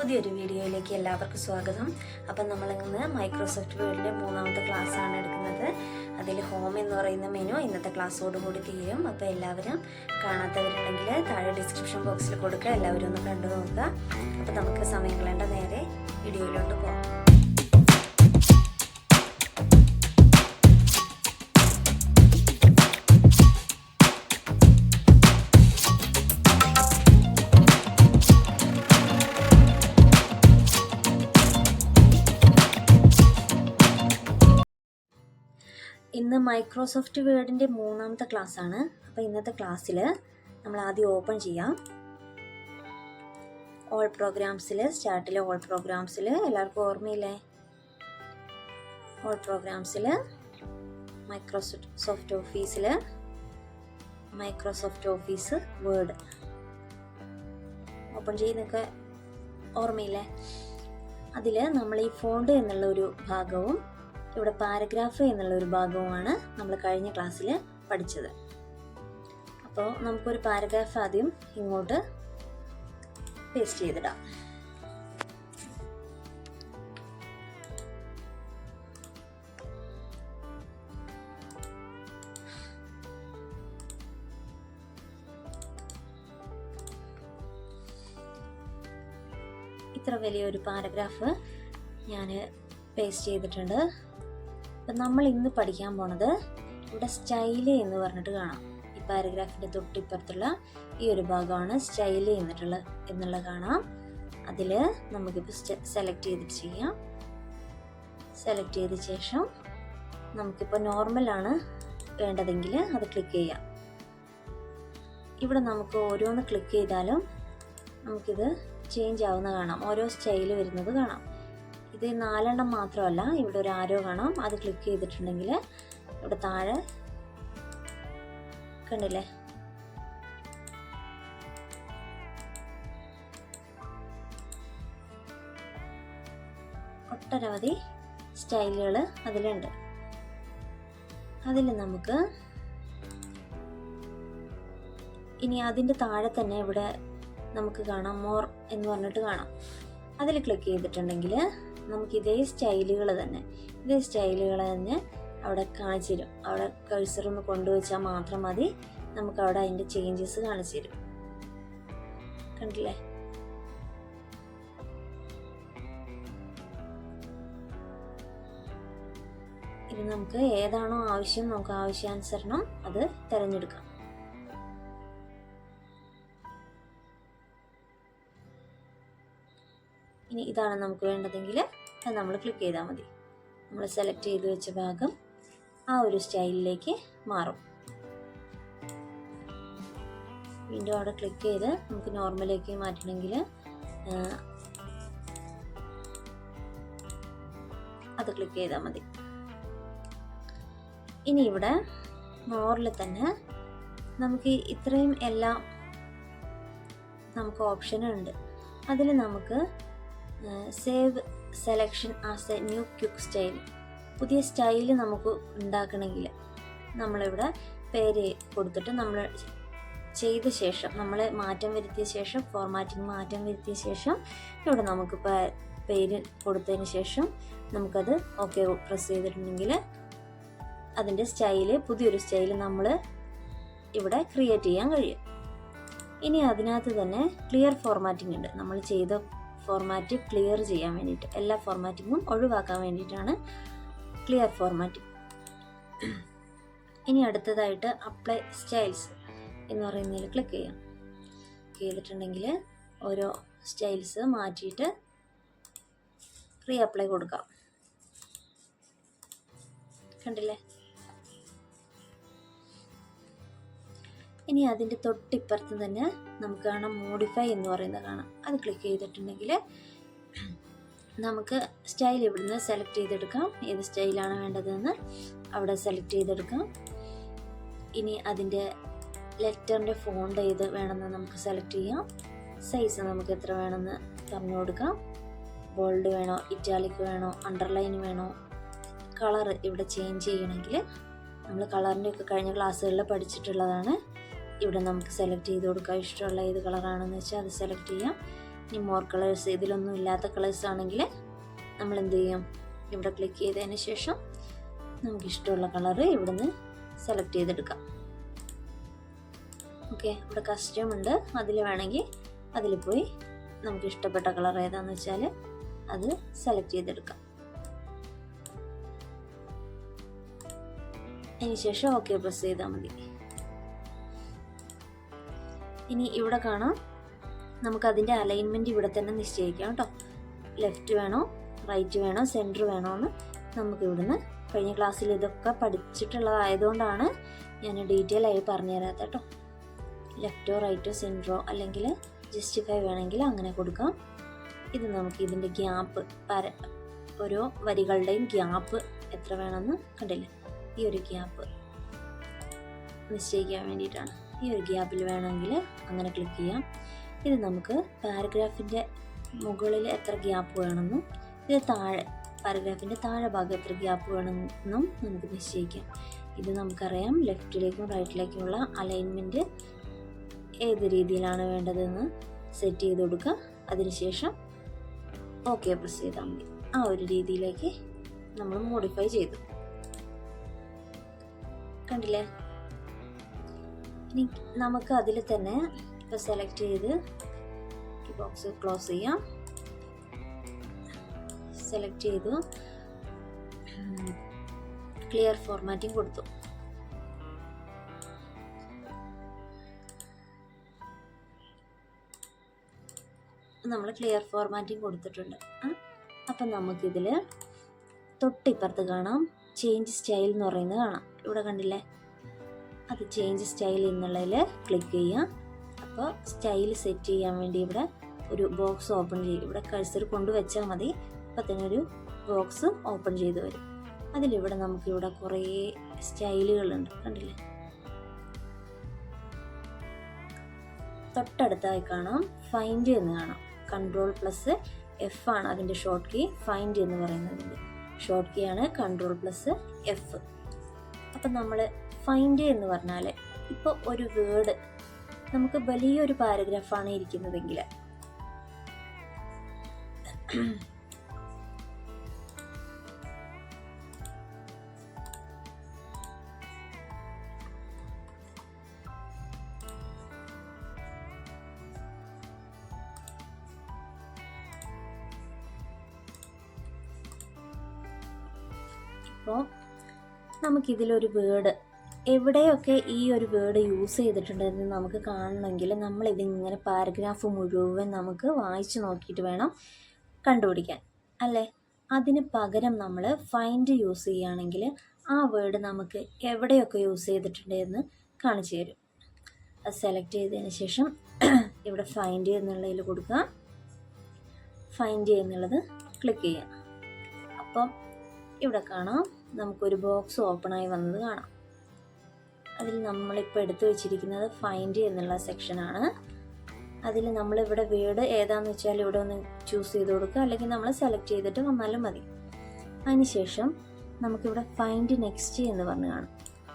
പുതിയൊരു വീഡിയോയിലേക്ക് എല്ലാവർക്കും സ്വാഗതം. അപ്പം നമ്മളിന്ന് മൈക്രോസോഫ്റ്റ് വേർഡിന്റെ മൂന്നാമത്തെ ക്ലാസ് ആണ് എടുക്കുന്നത്. അതിൽ ഹോം എന്ന് പറയുന്ന മെനു ഇന്നത്തെ ക്ലാസ്സോടുകൂടി തീരും. അപ്പോൾ എല്ലാവരും കാണാത്തവരുണ്ടെങ്കിൽ താഴെ ഡിസ്ക്രിപ്ഷൻ ബോക്സിൽ കൊടുക്കുക. എല്ലാവരും ഒന്ന് കണ്ടു നോക്കുക. അപ്പോൾ നമുക്ക് സമയം കളയേണ്ട നേരെ വീഡിയോയിലോട്ട് പോകാം. ഇന്ന് മൈക്രോസോഫ്റ്റ് വേർഡിന്റെ മൂന്നാമത്തെ ക്ലാസ് ആണ് അപ്പോൾ ഇന്നത്തെ ക്ലാസ്സിൽ നമ്മൾ ആദ്യം ഓപ്പൺ ചെയ്യാം. ഓൾ പ്രോഗ്രാംസിൽ സ്റ്റാർട്ടിൽ ഓൾ പ്രോഗ്രാംസിൽ എല്ലാവർക്കും ഓർമ്മയില്ലേ? ഓൾ പ്രോഗ്രാംസിൽ മൈക്രോസോഫ്റ്റ് സോഫ്റ്റ് ഓഫീസിൽ മൈക്രോസോഫ്റ്റ് ഓഫീസ് വേർഡ് ഓപ്പൺ ചെയ്യുന്നൊക്കെ ഓർമ്മയില്ലേ? അതിൽ നമ്മൾ ഈ ഫോണ്ട് എന്നുള്ള ഒരു ഭാഗവും ഇവിടെ പാരഗ്രാഫ് എന്നുള്ള ഒരു ഭാഗവുമാണ് നമ്മൾ കഴിഞ്ഞ ക്ലാസ്സിൽ പഠിച്ചത്. അപ്പോൾ നമുക്കൊരു പാരഗ്രാഫ് ആദ്യം ഇങ്ങോട്ട് പേസ്റ്റ് ചെയ്തിടാം. ഇത്ര വലിയൊരു പാരഗ്രാഫ് ഞാൻ പേസ്റ്റ് ചെയ്തിട്ടുണ്ട്. അപ്പം നമ്മൾ ഇന്ന് പഠിക്കാൻ പോണത് ഇവിടെ സ്റ്റൈൽ എന്ന് പറഞ്ഞിട്ട് കാണാം. ഈ പാരഗ്രാഫിന്റെ തൊട്ടിപ്പുറത്തുള്ള ഈ ഒരു ഭാഗമാണ് സ്റ്റൈൽ എന്നിട്ടുള്ള എന്നുള്ള കാണാം. അതിൽ നമുക്കിപ്പോൾ സെലക്ട് ചെയ്തിട്ട് ചെയ്യാം. സെലക്ട് ചെയ്ത ശേഷം നമുക്കിപ്പോൾ നോർമലാണ് വേണ്ടതെങ്കിൽ അത് ക്ലിക്ക് ചെയ്യാം. ഇവിടെ നമുക്ക് ഓരോന്ന് ക്ലിക്ക് ചെയ്താലും നമുക്കിത് ചേഞ്ച് ആവുന്ന കാണാം. ഓരോ സ്റ്റൈൽ വരുന്നത് കാണാം. ഇത് നാലെണ്ണം മാത്രമല്ല. ഇവിടെ ഒരു ആരോ കാണാം. അത് ക്ലിക്ക് ചെയ്തിട്ടുണ്ടെങ്കിൽ ഇവിടെ താഴെ കണ്ടില്ലേ? ഒട്ടനവധി സ്റ്റൈലുകൾ അതിലുണ്ട്. അതിൽ നമുക്ക് ഇനി അതിന്റെ താഴെ തന്നെ ഇവിടെ നമുക്ക് കാണാം. മോർ എന്ന് പറഞ്ഞിട്ട് കാണാം. അതിൽ ക്ലിക്ക് ചെയ്തിട്ടുണ്ടെങ്കിൽ നമുക്ക് ഇതേ സ്റ്റൈലുകൾ തന്നെ. ഇതേ സ്റ്റൈലുകൾ തന്നെ അവിടെ കാണിച്ചു തരും. അവിടെ കഴ്സറൊന്ന് കൊണ്ടുവച്ചാൽ മാത്രം മതി നമുക്ക് അവിടെ അതിന്റെ ചേഞ്ചസ് കാണിച്ചു തരും. കണ്ടില്ലേ? ഇനി നമുക്ക് ഏതാണോ ആവശ്യം നമുക്ക് ആവശ്യാനുസരണം അത് തിരഞ്ഞെടുക്കാം. ഇനി ഇതാണ് നമുക്ക് വേണ്ടതെങ്കിൽ അത് നമ്മൾ ക്ലിക്ക് ചെയ്താൽ മതി. നമ്മൾ സെലക്ട് ചെയ്ത് വെച്ച ഭാഗം ആ ഒരു സ്റ്റൈലിലേക്ക് മാറും. വീണ്ടും അവിടെ ക്ലിക്ക് ചെയ്ത് നമുക്ക് നോർമലേക്ക് മാറ്റണമെങ്കിൽ അത് ക്ലിക്ക് ചെയ്താൽ മതി. ഇനി ഇവിടെ മോറിൽ തന്നെ നമുക്ക് ഇത്രയും എല്ലാം നമുക്ക് ഓപ്ഷനുണ്ട് അതിൽ നമുക്ക് save selection as a new quick style പുതിയ സ്റ്റൈൽ നമുക്ക് ഉണ്ടാക്കണമെങ്കിൽ നമ്മളിവിടെ പേര് കൊടുത്തിട്ട് നമ്മൾ ചെയ്ത ശേഷം നമ്മൾ മാറ്റം വരുത്തിയ ശേഷം ഫോർമാറ്റിംഗ് മാറ്റം വരുത്തിയ ശേഷം ഇവിടെ നമുക്ക് പേര് കൊടുത്തതിന് ശേഷം നമുക്കത് ഓക്കെ പ്രസ് ചെയ്തിട്ടുണ്ടെങ്കിൽ അതിന്റെ സ്റ്റൈൽ പുതിയൊരു സ്റ്റൈൽ നമ്മൾ ഇവിടെ ക്രിയേറ്റ് ചെയ്യാൻ കഴിയും. ഇനി അതിനകത്ത് തന്നെ ക്ലിയർ ഫോർമാറ്റിംഗ് ഉണ്ട്. നമ്മൾ ചെയ്ത ഫോർമാറ്റ് ക്ലിയർ ചെയ്യാൻ വേണ്ടിയിട്ട് എല്ലാ ഫോർമാറ്റിങ്ങും ഒഴിവാക്കാൻ വേണ്ടിയിട്ടാണ് ക്ലിയർ ഫോർമാറ്റിംഗ് ഇനി അടുത്തതായിട്ട് അപ്ലൈ സ്റ്റൈൽസ് എന്ന് പറയുന്നതിൽ ക്ലിക്ക് ചെയ്യാം. ചെയ്തിട്ടുണ്ടെങ്കിൽ ഓരോ സ്റ്റൈൽസ് മാറ്റിയിട്ട് റീ അപ്ലൈ കൊടുക്കാം. കണ്ടില്ലേ? ഇനി അതിന്റെ തൊട്ടിപ്പുറത്ത് തന്നെ നമുക്ക് കാണാം മോഡിഫൈ എന്ന് പറയുന്നത് കാണാം. അത് ക്ലിക്ക് ചെയ്തിട്ടുണ്ടെങ്കിൽ നമുക്ക് സ്റ്റൈൽ ഇവിടുന്ന് സെലക്ട് ചെയ്തെടുക്കാം. ഏത് സ്റ്റൈലാണ് വേണ്ടതെന്ന് അവിടെ സെലക്ട് ചെയ്തെടുക്കാം. ഇനി അതിന്റെ ലെറ്ററിന്റെ ഫോണ്ട് ഏത് വേണമെന്ന് നമുക്ക് സെലക്ട് ചെയ്യാം. സൈസ് നമുക്ക് എത്ര വേണമെന്ന് പറഞ്ഞു കൊടുക്കാം. ബോൾഡ് വേണോ ഇറ്റാലിക് വേണോ അണ്ടർലൈൻ വേണോ കളർ ഇവിടെ ചേഞ്ച് ചെയ്യണമെങ്കിൽ നമ്മൾ കളറിന്റെ ഒക്കെ കഴിഞ്ഞ ക്ലാസ്സുകളിൽ പഠിച്ചിട്ടുള്ളതാണ്. ഇവിടെ നമുക്ക് സെലക്ട് ചെയ്ത് കൊടുക്കാം. ഇഷ്ടമുള്ള ഏത് കളറാണെന്ന് വെച്ചാൽ അത് സെലക്ട് ചെയ്യാം. ഇനി മോർ കളേഴ്സ് ഇതിലൊന്നും ഇല്ലാത്ത കളേഴ്സ് ആണെങ്കിൽ നമ്മൾ എന്ത് ചെയ്യും? ഇവിടെ ക്ലിക്ക് ചെയ്തതിന് ശേഷം നമുക്ക് ഇഷ്ടമുള്ള കളറ് ഇവിടുന്ന് സെലക്ട് ചെയ്തെടുക്കാം. ഓക്കെ ഇവിടെ കസ്റ്റം ഉണ്ട്. അതിൽ വേണമെങ്കിൽ അതിൽ പോയി നമുക്ക് ഇഷ്ടപ്പെട്ട കളർ ഏതാണെന്ന് വെച്ചാൽ അത് സെലക്ട് ചെയ്തെടുക്കാം. അതിന് ശേഷം ഓക്കെ പ്രസ് ചെയ്താൽ മതി. ഇനി ഇവിടെ കാണാം. നമുക്ക് അതിന്റെ അലൈൻമെന്റ് ഇവിടെ തന്നെ നിശ്ചയിക്കാം കേട്ടോ. ലെഫ്റ്റ് വേണോ? റൈറ്റ് വേണോ? സെന്റർ വേണോ എന്ന് നമുക്ക് ഇവിടുന്ന് കഴിഞ്ഞ ക്ലാസ്സിൽ ഇതൊക്കെ പഠിച്ചിട്ടുള്ളതായതുകൊണ്ടാണ് ഞാൻ ഡീറ്റെയിൽ ആയി പറഞ്ഞു തരാത്ത കേട്ടോ. ലെഫ്റ്റോ റൈറ്റോ സെന്ററോ അല്ലെങ്കിൽ ജസ്റ്റിഫൈ വേണമെങ്കിൽ അങ്ങനെ കൊടുക്കാം. ഇത് നമുക്ക് ഇതിന്റെ ഗ്യാപ്പ് പര ഓരോ വരികളുടെയും ഗ്യാപ്പ് എത്ര വേണമെന്ന് കണ്ടില്ലേ? ഈ ഒരു ഗ്യാപ്പ് നിശ്ചയിക്കാൻ വേണ്ടിയിട്ടാണ്. ഈ ഒരു ഗ്യാപ്പിൽ വേണമെങ്കിൽ അങ്ങനെ ക്ലിക്ക് ചെയ്യാം. ഇത് നമുക്ക് പാരഗ്രാഫിന്റെ മുകളിൽ എത്ര ഗ്യാപ്പ് വേണമെന്നും ഇത് താഴെ പാരഗ്രാഫിന്റെ താഴെ ഭാഗം എത്ര ഗ്യാപ്പ് വേണമെന്നും നമുക്ക് നിശ്ചയിക്കാം. ഇത് നമുക്കറിയാം ലെഫ്റ്റിലേക്കും റൈറ്റിലേക്കുമുള്ള അലൈൻമെന്റ് ഏത് രീതിയിലാണ് വേണ്ടതെന്ന് സെറ്റ് ചെയ്ത് കൊടുക്കുക. അതിനുശേഷം ഓക്കെ പ്രസ് ചെയ്താൽ മതി. ആ ഒരു രീതിയിലേക്ക് നമ്മൾ മോഡിഫൈ ചെയ്തു. കണ്ടില്ലേ? ഇനി നമുക്ക് അതിൽ തന്നെ ഇപ്പോൾ സെലക്ട് ചെയ്ത് ബോക്സ് ക്ലോസ് ചെയ്യാം. സെലക്ട് ചെയ്തു. ക്ലിയർ ഫോർമാറ്റിംഗ് കൊടുത്തു. നമ്മൾ ക്ലിയർ ഫോർമാറ്റിംഗ് കൊടുത്തിട്ടുണ്ട്. അപ്പം നമുക്കിതിൽ തൊട്ടിപ്പുറത്ത് കാണാം. ചേഞ്ച് സ്റ്റൈൽ എന്ന് പറയുന്നത് കാണാം. ഇവിടെ കണ്ടില്ലേ? അത് ചേഞ്ച് സ്റ്റൈൽ എന്നുള്ളതിൽ ക്ലിക്ക് ചെയ്യുക. അപ്പോൾ സ്റ്റൈൽ സെറ്റ് ചെയ്യാൻ വേണ്ടി ഇവിടെ ഒരു ബോക്സ് ഓപ്പൺ ചെയ്യും. ഇവിടെ കഴ്സർ കൊണ്ടുവച്ചാൽ മതി. അപ്പം തന്നെ ഒരു ബോക്സ് ഓപ്പൺ ചെയ്ത് വരും. അതിലിവിടെ നമുക്കിവിടെ കുറേ സ്റ്റൈലുകളുണ്ട് കണ്ടില്ലേ? തൊട്ടടുത്തായി കാണാം. ഫൈൻഡ് എന്ന് കാണാം. കൺട്രോൾ പ്ലസ് എഫ് ആണ് അതിന്റെ ഷോർട്ട് കീ ഫൈൻഡ് എന്ന് പറയുന്നതിന്റെ ഷോർട്ട് കീ ആണ്. കൺട്രോൾ പ്ലസ് എഫ് അപ്പം നമ്മൾ ഫൈൻഡ് എന്ന് പറഞ്ഞാൽ ഇപ്പോൾ ഒരു വേർഡ് നമുക്ക് വലിയൊരു പാരഗ്രാഫാണ് ഇരിക്കുന്നതെങ്കിൽ നമുക്കിതിലൊരു വേർഡ് എവിടെയൊക്കെ ഈ ഒരു വേർഡ് യൂസ് ചെയ്തിട്ടുണ്ടെന്ന് നമുക്ക് കാണണമെങ്കിൽ നമ്മൾ ഇതിങ്ങനെ പാരഗ്രാഫ് മുഴുവൻ നമുക്ക് വായിച്ചു നോക്കിയിട്ട് വേണം കണ്ടുപിടിക്കാൻ. അല്ലേ? അതിന് പകരം നമ്മൾ ഫൈൻഡ് യൂസ് ചെയ്യുകയാണെങ്കിൽ ആ വേർഡ് നമുക്ക് എവിടെയൊക്കെ യൂസ് ചെയ്തിട്ടുണ്ട് എന്ന് കാണിച്ചു തരും. അത് സെലക്ട് ചെയ്തതിന് ശേഷം ഇവിടെ ഫൈൻഡ് എന്നുള്ളതിൽ കൊടുക്കുക. ഫൈൻഡ് എന്നുള്ളത് ക്ലിക്ക് ചെയ്യാം അപ്പം ഇവിടെ കാണാം. നമുക്കൊരു ബോക്സ് ഓപ്പണായി വന്നത് കാണാം. അതിൽ നമ്മളിപ്പോൾ എടുത്തു വെച്ചിരിക്കുന്നത് ഫൈൻഡ് എന്നുള്ള സെക്ഷനാണ് അതിൽ നമ്മളിവിടെ വേർഡ് ഏതാന്ന് വെച്ചാൽ ഇവിടെ ഒന്ന് ചൂസ് ചെയ്ത് കൊടുക്കുക. അല്ലെങ്കിൽ നമ്മൾ സെലക്ട് ചെയ്തിട്ട് വന്നാലും മതി. അതിനുശേഷം നമുക്കിവിടെ ഫൈൻഡ് നെക്സ്റ്റ് എന്ന് പറഞ്ഞ് കാണും.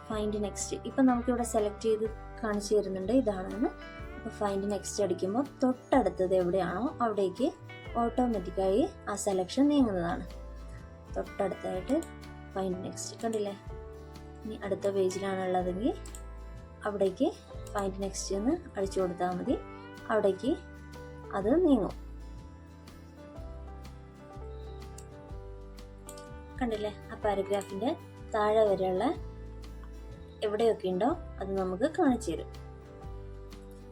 ഫൈൻഡ് നെക്സ്റ്റ് ഇപ്പം നമുക്കിവിടെ സെലക്ട് ചെയ്ത് കാണിച്ചു തരുന്നുണ്ട്. ഇതാണെന്ന്. അപ്പോൾ ഫൈൻഡ് നെക്സ്റ്റ് അടിക്കുമ്പോൾ തൊട്ടടുത്തത് എവിടെയാണോ അവിടേക്ക് ഓട്ടോമാറ്റിക്കായി ആ സെലക്ഷൻ നീങ്ങുന്നതാണ്. തൊട്ടടുത്തായിട്ട് ഫൈൻഡ് നെക്സ്റ്റ് കണ്ടില്ലേ? ഇനി അടുത്ത പേജിലാണുള്ളതെങ്കിൽ അവിടേക്ക് ഫൈൻഡ് നെക്സ്റ്റ് എന്ന് അടിച്ചു കൊടുത്താൽ മതി. അവിടേക്ക് അത് നീങ്ങും. കണ്ടില്ലേ? ആ പാരഗ്രാഫിന്റെ താഴെ വരെയുള്ള എവിടെയൊക്കെ ഉണ്ടോ അത് നമുക്ക് കാണിച്ചു തരും.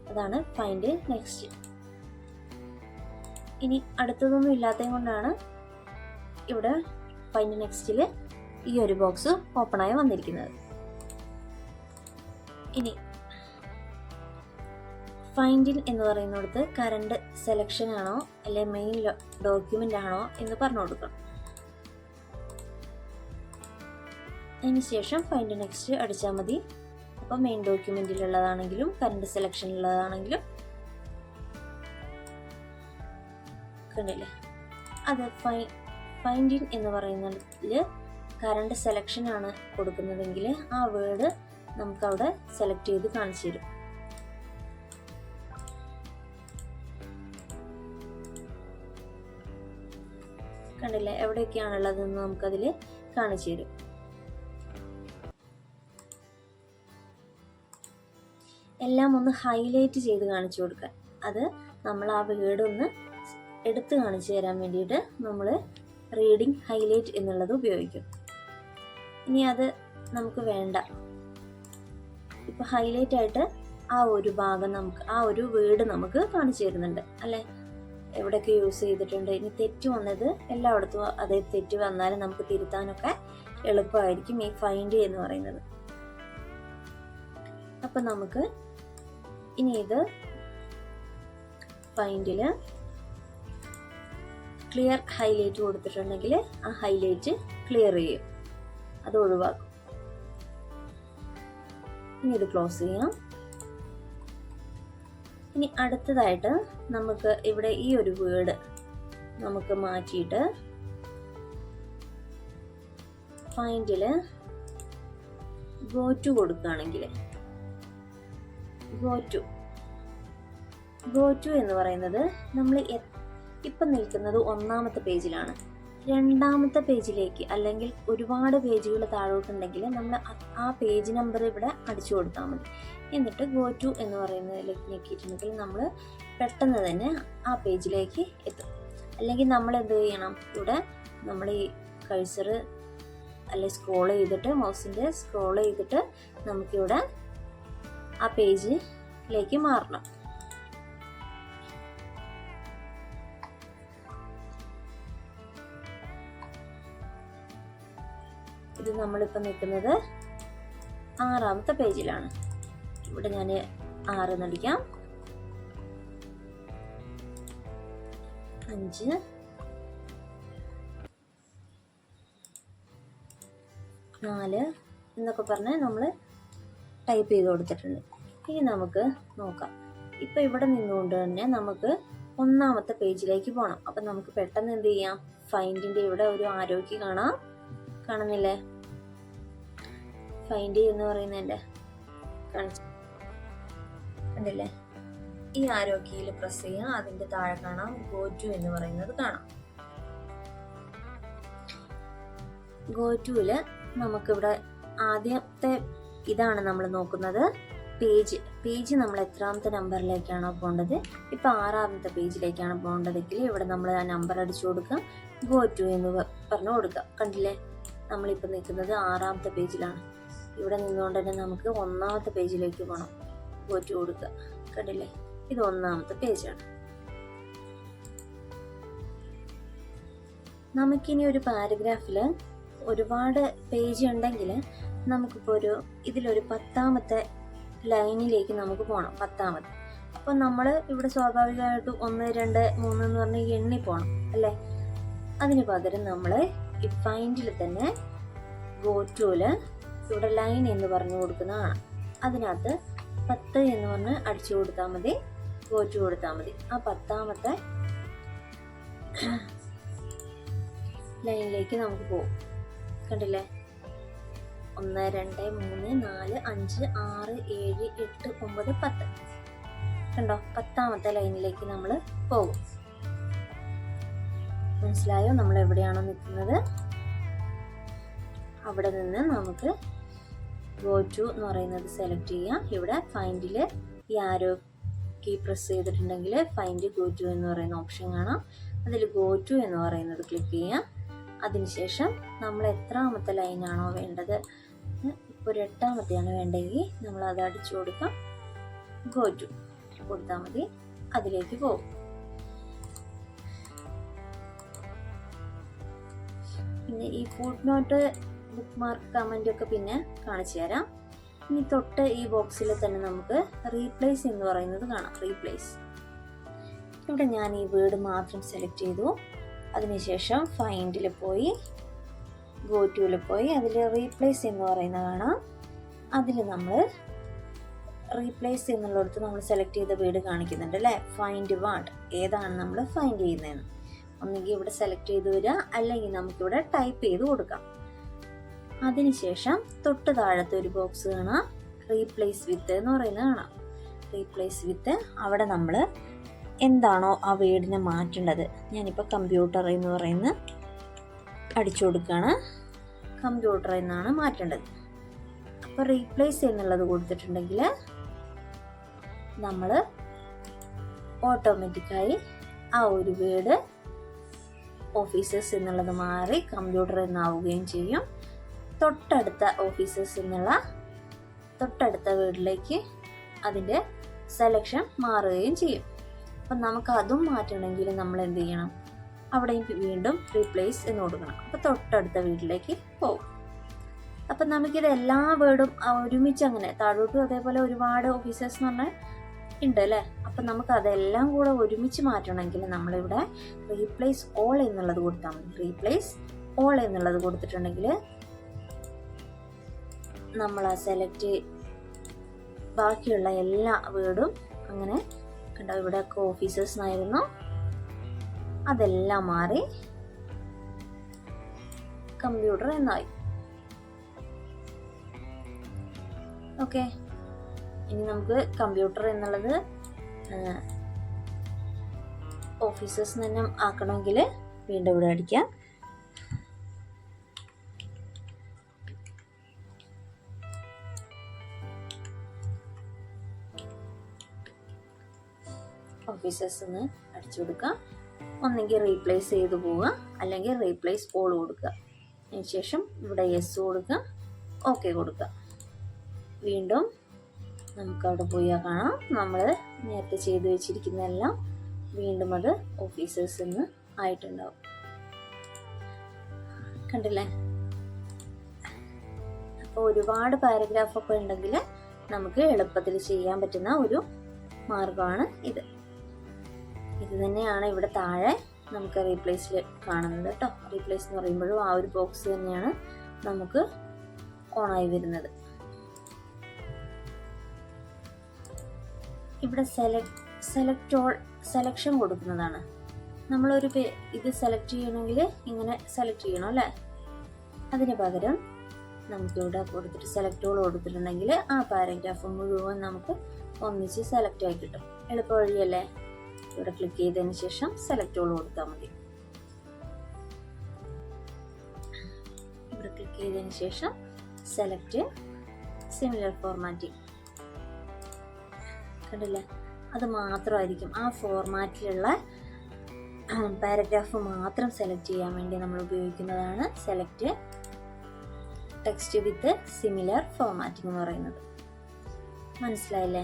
അതാണ് ഫൈൻഡ് നെക്സ്റ്റ് ഇനി അടുത്തതൊന്നും ഇല്ലാത്തത് കൊണ്ടാണ് ഇവിടെ ഫൈൻഡ് നെക്സ്റ്റിൽ ഈ ഒരു ബോക്സ് ഓപ്പണായി വന്നിരിക്കുന്നത്. ഇനി ഫൈൻഡിൻ എന്ന് പറയുന്നിടത്ത് കറണ്ട് സെലക്ഷൻ ആണോ അല്ലെ മെയിൻ ഡോക്യുമെന്റ് ആണോ എന്ന് പറഞ്ഞു കൊടുക്കണം അതിനുശേഷം ഫൈൻഡ് നെക്സ്റ്റ് അടിച്ചാൽ മതി. അപ്പോൾ മെയിൻ ഡോക്യുമെന്റിലുള്ളതാണെങ്കിലും കറണ്ട് സെലക്ഷനിലുള്ളതാണെങ്കിലും കണ്ടില്ലേ? അത് ഫൈ ഫൈൻഡിൻ എന്ന് പറയുന്നതിൽ കറണ്ട് സെലക്ഷൻ ആണ് കൊടുക്കുന്നതെങ്കിൽ ആ വേർഡ് നമുക്കവിടെ സെലക്ട് ചെയ്ത് കാണിച്ചു തരും. കണ്ടില്ലേ? എവിടെയൊക്കെയാണുള്ളതെന്ന് നമുക്കതിൽ കാണിച്ചു തരും. എല്ലാം ഒന്ന് ഹൈലൈറ്റ് ചെയ്ത് കാണിച്ചു കൊടുക്കാൻ അത് നമ്മൾ ആ വേർഡ് ഒന്ന് എടുത്ത് കാണിച്ചു തരാൻ വേണ്ടിയിട്ട് നമ്മൾ റീഡിങ് ഹൈലൈറ്റ് എന്നുള്ളത് ഉപയോഗിക്കും. ഇനി അത് നമുക്ക് വേണ്ട. ഇപ്പൊ ഹൈലൈറ്റ് ആയിട്ട് ആ ഒരു ഭാഗം നമുക്ക് ആ ഒരു വേർഡ് നമുക്ക് കാണിച്ചു തരുന്നുണ്ട്. അല്ലെ? എവിടെയൊക്കെ യൂസ് ചെയ്തിട്ടുണ്ട്. ഇനി തെറ്റ് വന്നത് എല്ലായിടത്തും അതേ തെറ്റ് വന്നാലും നമുക്ക് തിരുത്താനൊക്കെ എളുപ്പമായിരിക്കും ഈ ഫൈൻഡ് എന്ന് പറയുന്നത്. അപ്പൊ നമുക്ക് ഇനി ഇത് ഫൈൻഡിൽ ക്ലിയർ ഹൈലൈറ്റ് കൊടുത്തിട്ടുണ്ടെങ്കിൽ ആ ഹൈലൈറ്റ് ക്ലിയർ ചെയ്യും. അത് ഒഴിവാക്കും. ഇനി ഇത് ക്ലോസ് ചെയ്യാം. ഇനി അടുത്തതായിട്ട് നമുക്ക് ഇവിടെ ഈ ഒരു വേർഡ് നമുക്ക് മാറ്റിയിട്ട് ഫൈൻഡിൽ ഗോ ടു കൊടുക്കുകയാണെങ്കിൽ ഗോ ടു ഗോ ടു എന്ന് പറയുന്നത് നമ്മൾ ഇപ്പം നിൽക്കുന്നത് ഒന്നാമത്തെ പേജിലാണ് രണ്ടാമത്തെ പേജിലേക്ക് അല്ലെങ്കിൽ ഒരുപാട് പേജുകൾ താഴോട്ടുണ്ടെങ്കിൽ നമ്മൾ ആ പേജ് നമ്പർ ഇവിടെ അടിച്ചു കൊടുത്താൽ മതി. എന്നിട്ട് ഗോ ടു എന്ന് പറയുന്നതിലേക്ക് ഞെക്കിയിട്ടുണ്ടെങ്കിൽ നമ്മൾ പെട്ടെന്ന് തന്നെ ആ പേജിലേക്ക് എത്തും. അല്ലെങ്കിൽ നമ്മൾ എന്ത് ചെയ്യണം? ഇവിടെ നമ്മൾ ഈ കഴ്സർ അല്ലെ സ്ക്രോൾ ചെയ്തിട്ട് മൗസിന്റെ സ്ക്രോൾ ചെയ്തിട്ട് നമുക്കിവിടെ ആ പേജിലേക്ക് മാറണം. ഇത് നമ്മളിപ്പോൾ നിൽക്കുന്നത് ആറാമത്തെ പേജിലാണ്. ഇവിടെ ഞാൻ ആറ് നടിക്കാം അഞ്ച്. നാല് എന്നൊക്കെ പറഞ്ഞ് നമ്മൾ ടൈപ്പ് ചെയ്ത് കൊടുത്തിട്ടുണ്ട്. ഇനി നമുക്ക് നോക്കാം. ഇപ്പം ഇവിടെ നിന്നുകൊണ്ട് തന്നെ നമുക്ക് ഒന്നാമത്തെ പേജിലേക്ക് പോകണം അപ്പം നമുക്ക് പെട്ടെന്ന് എന്ത് ചെയ്യാം? ഫൈൻഡിന്റെ ഇവിടെ ഒരു ആരോഗ്യം കാണാം. കാണുന്നില്ലേ? ഫൈൻഡ് എന്ന് പറയുന്നതിന്റെ കാണിച്ചു കണ്ടില്ലേ? ഈ ആരോ കീയിൽ പ്രസ് ചെയ്യാം അതിന്റെ താഴെ കാണാം ഗോ ടു എന്ന് പറയുന്നത് കാണാം. ഗോ ടുവിൽ നമുക്കിവിടെ ആദ്യത്തെ ഇതാണ് നമ്മൾ നോക്കുന്നത്. പേജ് പേജ് നമ്മൾ എത്രാമത്തെ നമ്പറിലേക്കാണോ പോകേണ്ടത് ഇപ്പൊ ആറാമത്തെ പേജിലേക്കാണ് പോകേണ്ടതെങ്കിൽ ഇവിടെ നമ്മൾ ആ നമ്പർ അടിച്ചു കൊടുക്കാം ഗോ ടു എന്ന് പറഞ്ഞു കൊടുക്കാം കണ്ടില്ലേ? നമ്മളിപ്പോൾ നിൽക്കുന്നത് ആറാമത്തെ പേജിലാണ്. ഇവിടെ നിന്നുകൊണ്ട് തന്നെ നമുക്ക് ഒന്നാമത്തെ പേജിലേക്ക് പോകണം പോറ്റി കൊടുക്കുക. കണ്ടില്ലേ? ഇത് ഒന്നാമത്തെ പേജാണ്. നമുക്കിനി ഒരു പാരഗ്രാഫിൽ ഒരുപാട് പേജ് ഉണ്ടെങ്കിൽ നമുക്കിപ്പോൾ ഒരു ഇതിലൊരു പത്താമത്തെ ലൈനിലേക്ക് നമുക്ക് പോകണം പത്താമത്തെ അപ്പോൾ നമ്മൾ ഇവിടെ സ്വാഭാവികമായിട്ടും ഒന്ന് രണ്ട് മൂന്ന് എന്ന് പറഞ്ഞ് എണ്ണി പോകണം അല്ലേ? അതിന് പകരം നമ്മൾ ഈ ഫൈൻഡിൽ തന്നെ ഗോ ടൂൽ ഇവിടെ ലൈൻ എന്ന് പറഞ്ഞു കൊടുക്കുന്നതാണ് അതിനകത്ത് പത്ത് എന്ന് പറഞ്ഞ് അടിച്ചു കൊടുത്താൽ മതി. ഗോ ടു കൊടുത്താൽ മതി. ആ പത്താമത്തെ ലൈനിലേക്ക് നമുക്ക് പോകും കണ്ടില്ലേ? ഒന്ന് രണ്ട് മൂന്ന് നാല് അഞ്ച് ആറ് ഏഴ് എട്ട് ഒമ്പത് പത്ത്. കണ്ടോ? പത്താമത്തെ ലൈനിലേക്ക് നമ്മൾ പോകും. മനസ്സിലായോ? നമ്മൾ എവിടെയാണോ നിൽക്കുന്നത്? അവിടെ നിന്ന് നമുക്ക് ഗോ ടു എന്ന് പറയുന്നത് സെലക്ട് ചെയ്യാം. ഇവിടെ ഫൈൻഡിൽ ഈ ആരോ കീ പ്രസ് ചെയ്തിട്ടുണ്ടെങ്കിൽ ഫൈൻഡ് ഗോ ടു എന്ന് പറയുന്ന ഓപ്ഷൻ കാണാം. അതിൽ ഗോ ടു എന്ന് പറയുന്നത് ക്ലിക്ക് ചെയ്യാം. അതിനുശേഷം നമ്മൾ എത്രാമത്തെ ലൈനാണോ വേണ്ടത്? ഇപ്പോൾ ഒരു എട്ടാമത്തെയാണ് വേണ്ടെങ്കിൽ നമ്മൾ അത് അടിച്ചു കൊടുക്കാം. ഗോ ടു കൊടുത്താൽ മതി. അതിലേക്ക് പോകും. പിന്നെ ഈ footnote bookmark comment ഒക്കെ പിന്നെ കാണിച്ചു തരാം. ഇനി തൊട്ട് ഈ ബോക്സിൽ തന്നെ നമുക്ക് റീപ്ലേസ് എന്ന് പറയുന്നത് കാണാം. റീപ്ലേസ് ഇവിടെ ഞാൻ ഈ വേർഡ് മാത്രം സെലക്ട് ചെയ്തു. അതിനുശേഷം ഫൈൻഡിൽ പോയി ഗോ ടുവിൽ പോയി അതിൽ റീപ്ലേസ് എന്ന് പറയുന്നത് കാണാം. അതിൽ നമ്മൾ റീപ്ലേസ് എന്നുള്ളിടത്ത് നമ്മൾ സെലക്ട് ചെയ്ത വീട് കാണിക്കുന്നുണ്ട് അല്ലേ? ഫൈൻഡ് വാട്ട് ഏതാണ് നമ്മൾ ഫൈൻഡ് ചെയ്യുന്നതെന്ന്. ഒന്നുകിൽ ഇവിടെ സെലക്ട് ചെയ്ത് വരിക അല്ലെങ്കിൽ നമുക്കിവിടെ ടൈപ്പ് ചെയ്ത് കൊടുക്കാം. അതിനുശേഷം തൊട്ട് താഴത്തെ ഒരു ബോക്സ് കാണാം. റീപ്ലേസ് വിത്ത് എന്ന് പറയുന്നത് കാണാം. റീപ്ലേസ് വിത്ത് അവിടെ നമ്മൾ എന്താണോ ആ വേർഡിനെ മാറ്റേണ്ടത്. ഞാനിപ്പോൾ കമ്പ്യൂട്ടർ എന്ന് പറയുന്ന അടിച്ചു കൊടുക്കുകയാണ്. കമ്പ്യൂട്ടർ എന്നാണ് മാറ്റേണ്ടത്. അപ്പോൾ റീപ്ലേസ് എന്നുള്ളത് കൊടുത്തിട്ടുണ്ടെങ്കിൽ നമ്മൾ ഓട്ടോമാറ്റിക്കായി ആ ഒരു വേർഡ് ഓഫീസേഴ്സ് എന്നുള്ളത് മാറി കമ്പ്യൂട്ടർ എന്നാവുകയും ചെയ്യും. തൊട്ടടുത്ത ഓഫീസേഴ്സ് എന്നുള്ള തൊട്ടടുത്ത വീട്ടിലേക്ക് അതിന്റെ സെലക്ഷൻ മാറുകയും ചെയ്യും. അപ്പം നമുക്ക് അതും മാറ്റണമെങ്കിൽ നമ്മൾ എന്ത് ചെയ്യണം? അവിടെയും വീണ്ടും റീപ്ലേസ് എന്ന് കൊടുക്കണം. അപ്പോൾ തൊട്ടടുത്ത വീട്ടിലേക്ക് പോകും. അപ്പം നമുക്കിത് എല്ലാ വേർഡും ഒരുമിച്ച് അങ്ങനെ താഴോട്ടും അതേപോലെ ഒരുപാട് ഓഫീസേഴ്സ് എന്ന് പറഞ്ഞാൽ ഉണ്ട് അല്ലേ? അപ്പം നമുക്ക് അതെല്ലാം കൂടെ ഒരുമിച്ച് മാറ്റണമെങ്കിൽ നമ്മളിവിടെ റീപ്ലേസ് ഓൾ എന്നുള്ളത് കൊടുത്താൽ മതി. റീപ്ലേസ് ഓൾ എന്നുള്ളത് കൊടുത്തിട്ടുണ്ടെങ്കിൽ നമ്മൾ ആ സെലക്ട് ബാക്കിയുള്ള എല്ലാ വേർഡും അങ്ങനെ കണ്ടോ ഇവിടെയൊക്കെ ഓഫീസേഴ്സ് എന്നായിരുന്നു. അതെല്ലാം മാറി കമ്പ്യൂട്ടർ എന്നായി. ഓക്കെ ഇനി നമുക്ക് കമ്പ്യൂട്ടർ എന്നുള്ളത് ഓഫീസേഴ്സ് തന്നെ ആക്കണമെങ്കിൽ വീണ്ടും ഇവിടെ അടിക്കാം. ഓഫീസേഴ്സ് ഒന്ന് അടിച്ചു കൊടുക്കാം ഒന്നെങ്കിൽ റീപ്ലേസ് ചെയ്ത് പോവുക. അല്ലെങ്കിൽ റീപ്ലേസ് ഓൾ കൊടുക്കുക. അതിനുശേഷം ഇവിടെ യെസ് കൊടുക്കുക. ഓക്കെ കൊടുക്കുക. വീണ്ടും നമുക്ക് അവിടെ പോയി കാണാം. നമ്മൾ നേരത്തെ ചെയ്തു വെച്ചിരിക്കുന്നതെല്ലാം വീണ്ടും അത് ഓഫീസേഴ്സ് നിന്ന് ആയിട്ടുണ്ടാവും. കണ്ടില്ലേ? അപ്പോൾ ഒരുപാട് പാരഗ്രാഫ് ഒക്കെ ഉണ്ടെങ്കിൽ നമുക്ക് എളുപ്പത്തിൽ ചെയ്യാൻ പറ്റുന്ന ഒരു മാർഗമാണ് ഇത്. ഇത് തന്നെയാണ് ഇവിടെ താഴെ നമുക്ക് റീപ്ലേസിൽ കാണുന്നത് കേട്ടോ. റീപ്ലേസ് എന്ന് പറയുമ്പോഴും ആ ഒരു ബോക്സ് തന്നെയാണ് നമുക്ക് ഓണായി വരുന്നത്. ഇവിടെ സെലക്ട് സെലക്ട് ഓൾ സെലക്ഷൻ കൊടുക്കുന്നതാണ്. നമ്മളൊരു ഇത് സെലക്ട് ചെയ്യണമെങ്കിൽ ഇങ്ങനെ സെലക്ട് ചെയ്യണം അല്ലേ? അതിന് പകരം നമുക്കിവിടെ കൊടുത്തിട്ട് സെലക്ട് ഓൾ കൊടുത്തിട്ടുണ്ടെങ്കിൽ ആ പാരഗ്രാഫ് മുഴുവൻ നമുക്ക് ഒന്നിച്ച് സെലക്ട് ആയി കിട്ടും. എളുപ്പ വഴിയല്ലേ ഇവിടെ ക്ലിക്ക് ചെയ്തതിന് ശേഷം സെലക്ട് ഓൾ കൊടുത്താൽ മതി. ഇവിടെ ക്ലിക്ക് ചെയ്തതിന് ശേഷം സെലക്ട് സിമിലർ ഫോർമാറ്റിംഗ് കണ്ടില്ലേ അത് മാത്രമായിരിക്കും ആ ഫോർമാറ്റിലുള്ള പാരഗ്രാഫ് മാത്രം സെലക്ട് ചെയ്യാൻ വേണ്ടി നമ്മൾ ഉപയോഗിക്കുന്നതാണ് select text with similar formatting എന്ന് പറയുന്നത്. മനസ്സിലായില്ലേ?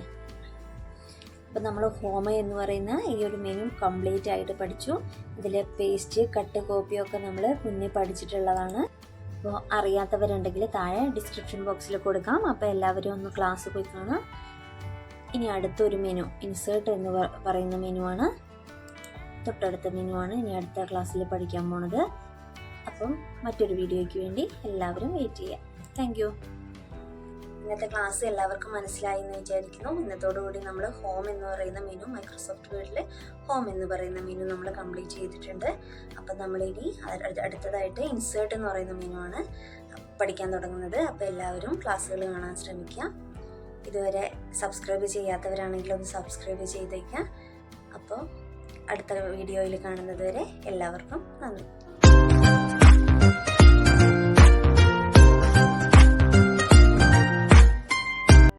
അപ്പം നമ്മൾ ഹോമ എന്ന് പറയുന്ന ഈ ഒരു മെനു കംപ്ലീറ്റ് ആയിട്ട് പഠിച്ചു. ഇതിൽ പേസ്റ്റ് കട്ട് കോപ്പിയൊക്കെ നമ്മൾ മുന്നേ പഠിച്ചിട്ടുള്ളതാണ്. അപ്പോൾ അറിയാത്തവരുണ്ടെങ്കിൽ താഴെ ഡിസ്ക്രിപ്ഷൻ ബോക്സിൽ കൊടുക്കാം. അപ്പോൾ എല്ലാവരും ഒന്ന് ക്ലാസ് പോയി കാണാം. ഇനി അടുത്തൊരു മെനു ഇൻസേർട്ട് എന്ന് പറയുന്ന മെനു ആണ്. തൊട്ടടുത്ത മെനു ആണ് ഇനി അടുത്ത ക്ലാസ്സിൽ പഠിക്കാൻ പോണത്. അപ്പം മറ്റൊരു വീഡിയോയ്ക്ക് വേണ്ടി എല്ലാവരും വെയിറ്റ് ചെയ്യാം താങ്ക് യു ഇന്നത്തെ ക്ലാസ് എല്ലാവർക്കും മനസ്സിലായി എന്ന് വിചാരിക്കുന്നു. ഇന്നത്തോടുകൂടി നമ്മൾ ഹോം എന്ന് പറയുന്ന മെനു മൈക്രോസോഫ്റ്റ് വേർഡിൽ ഹോം എന്ന് പറയുന്ന മെനു നമ്മൾ കംപ്ലീറ്റ് ചെയ്തിട്ടുണ്ട്. അപ്പം നമ്മളിനി അടുത്തതായിട്ട് ഇൻസേർട്ട് എന്ന് പറയുന്ന മെനു ആണ് പഠിക്കാൻ തുടങ്ങുന്നത്. അപ്പോൾ എല്ലാവരും ക്ലാസ്സുകൾ കാണാൻ ശ്രമിക്കുക. ഇതുവരെ സബ്സ്ക്രൈബ് ചെയ്യാത്തവരാണെങ്കിൽ ഒന്ന് സബ്സ്ക്രൈബ് ചെയ്തേക്കാം. അപ്പോൾ അടുത്ത വീഡിയോയിൽ കാണുന്നത് വരെ എല്ലാവർക്കും നന്ദി.